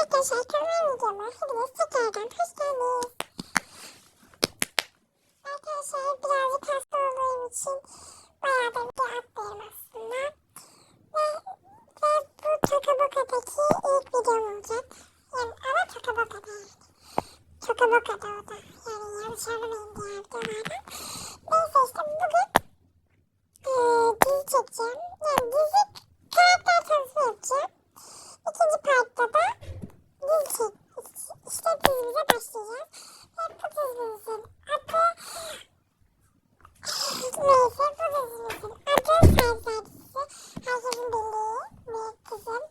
arkadaşlar kanalıma videoma hepiniz tekrardan hoş geldiniz. Arkadaşlar birazcık hasta olduğum için bayağı da bir attayım aslında. Ve, ve bu Tokaboka'daki ilk videom olacak. Yani ama Tokaboka değil. Tokaboka'da o da. Yani yanlış anlamayın diğer videolardan. Neyse işte bugün eee dizi çekeceğim. Yani dizi karakter tanıtımı yapacağım. İkinci partta da dizi dizimize başlayacağız. Ve bu dizimizin adı neyse bu dizimizin adı Sensei dizisi. Herkesin bildiği bir kızım.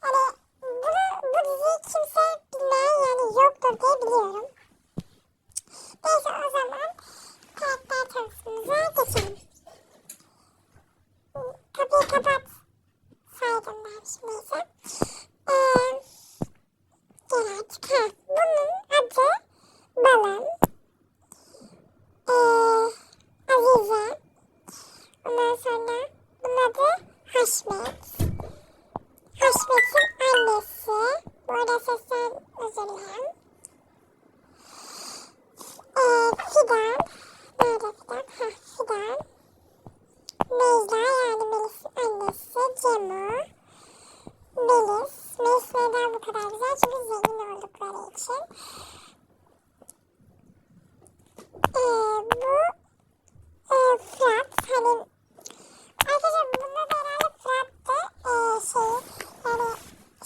Hani bunu, bu diziyi kimse bilmeyen yani yoktur diye biliyorum. Neyse o zaman karakter tanıtımımıza geçelim. Kapıyı kapat saydım ben şimdi ise. Ee, gel artık. Ha, bunun adı Balon. Ee, Azize. Ondan sonra bunun adı Haşmet. Haşmet'in annesi. Bu arada sesten özür dilerim. Ee, Fidan. Nerede Fidan? Ha, Fidan. Necla yani Melis'in annesi Cemo. Melis. Melis neden bu kadar güzel? Çünkü zengin oldukları için. Ee, bu e, Fırat. Hani arkadaşlar bunda da herhalde Fırat da e, şey yani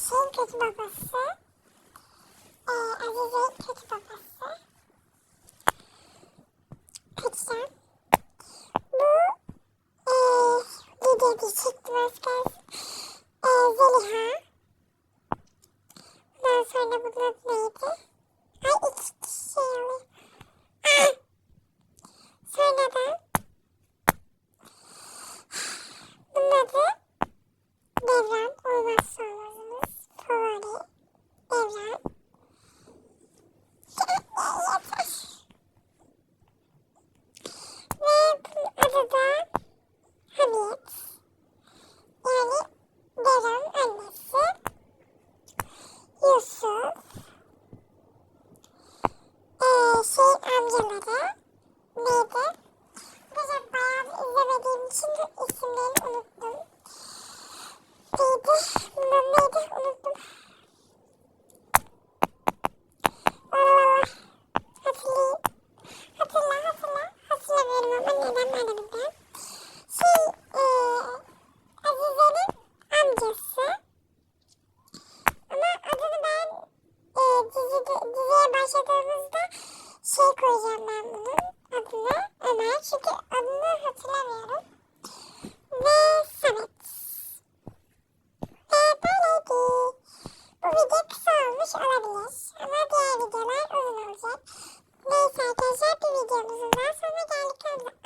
şeyin kötü babası. E, Azize'nin kötü babası. Kaçacağım. Bu eee Lidya bir çıktı başka eee Zeliha. Ondan sonra adı adını Ömer. Çünkü adını hatırlamıyorum. Ve Samet. Ve böyleydi. Bu video kısa olmuş olabilir. Ama diğer videolar uzun olacak. Neyse arkadaşlar bir videomuzun daha